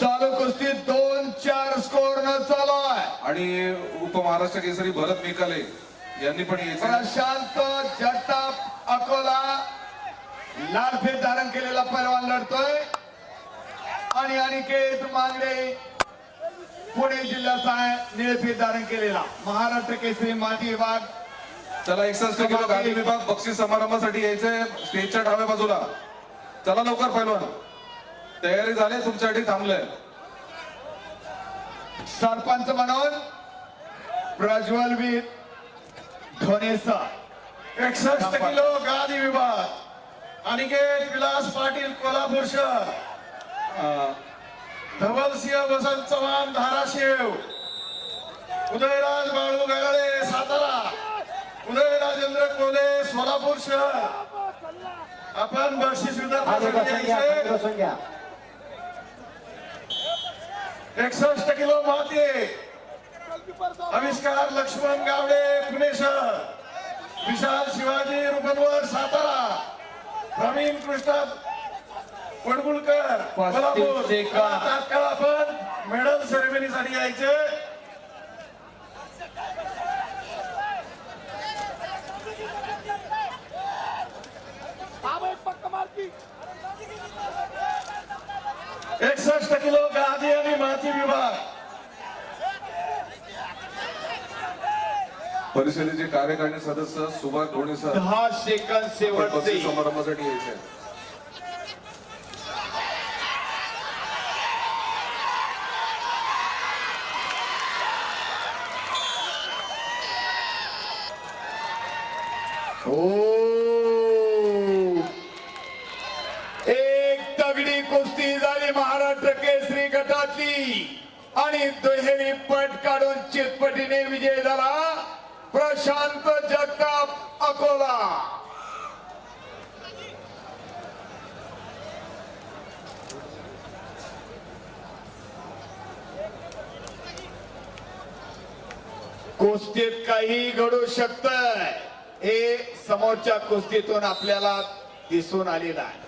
चालू कुस्ती दोन चार स्कोर न चालू आहे आणि उपमहाराष्ट्र केसरी भरत निकाले यांनी पण प्रशांत जगताप अकोला. लाल फेर धारण केलेला पैलवान लढतोय. आणि अनिकेत मांगडे पुणे जिल्ह्याचा आहे निळफेर धारण केलेला. महाराष्ट्र केसरी माती विभाग. चला एकसष्ट किलो गाडी विभाग बक्षीस समारंभासाठी यायचंय. स्टेजच्या डाव्या बाजूला. चला लवकर पहिलवान. तयारी झाली तुमच्यासाठी थांबलंय. सरपंच म्हणून प्रज्वल वीर एकसष्ट किलो गादी विभाग. अनिकेत विलास पाटील कोल्हापूर शहर. अं, धवलसिंह वसंत चव्हाण धाराशिव. उदयराज बाळू गगाळे सातारा. उदय राजेंद्र कोले सोलापूर शहर. आपण बक्षीस यायचे. एकसष्ट किलो माती. आविष्कार लक्ष्मण गावडे पुणे शहर. विशाल शिवाजी रुपनवर सातारा. प्रवीण कृष्ण वडगुळकर कोल्हापूर. तात्काळ आपण मेडल सेरेमनीसाठी यायचे. एकसष्ट किलो गादी आणि माती विभाग परिषदेचे कार्यकारिणी सदस्य सुभाष धोणे सर दहा सेकंद शेवटचे. समारंभासाठी यायचे. ओ. एक तगडी कुस्ती झाली महाराष्ट्र केसरी गटातली. आणि दुहेरी पट काढून चितपटीने विजय झाला. प्रशांत जगताप अकोला. कुस्तीत काही घडू शकत हे समोरच्या कुस्तीतून आपल्याला दिसून आलेलं आहे.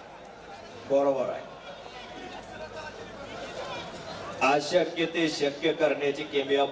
बरोबर आहे. अशक्य ते शक्य करण्याची केमिया